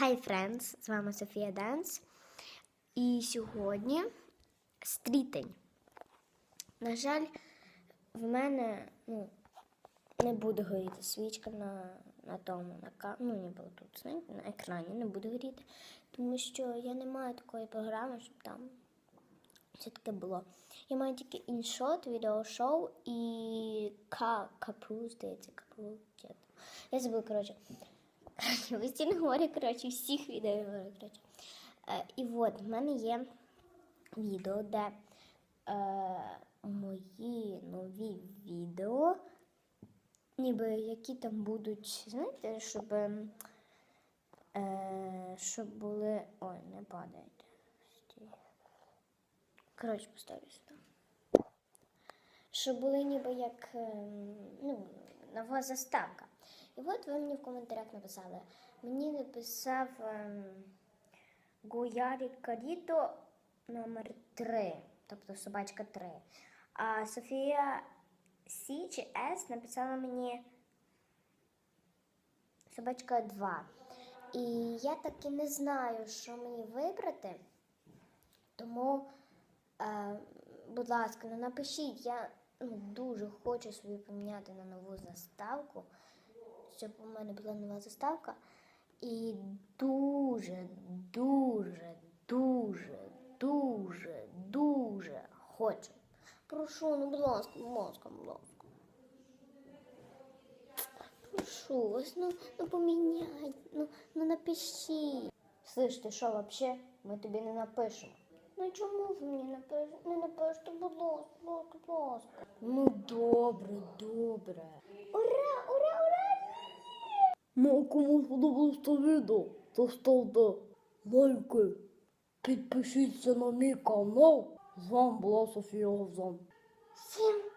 Hi friends! З вами Софія Денс. І сьогодні стрітень. На жаль, в мене ну, не буде горіти свічка на, на тому, на ну, не було тут, знаєте, на екрані не буде горіти, тому що я не маю такої програми, щоб там все таке було. Я маю тільки іншот, відеошоу і ка, капу, здається, капу. Я забула, коротше. Постійно говорю, коротше, всіх відео говорю, коротше. І от в мене є відео, де е, мої нові відео, ніби які там будуть, знаєте, щоб, щоб були. Ой, не падайте. Коротше, поставлю сюди. Щоб були ніби як ну, нова заставка. І от ви мені в коментарях написали. Мені написав ем, Гуярі Каріто номер 3, тобто собачка 3. А Софія Сі чи С написала мені собачка 2. І я так і не знаю, що мені вибрати. Тому, е, будь ласка, ну напишіть, я ну, дуже хочу собі поміняти на нову заставку, щоб у мене була нова заставка. І дуже, дуже, дуже, дуже, дуже хочу. Прошу, ну, будь ласка, будь ласка, будь ласка. Прошу вас, ну, ну поміняй, ну, ну напишіть. Слиш, ти що, вообще? Ми тобі не напишемо. Ну чому ви мені не напишете, будь ласка, будь ласка. Ну добре, добре. Ура! Ну, а кому сподобалось це відео, то ставте лайки, підпишіться на мій канал. З вами була Софія Газан. Всім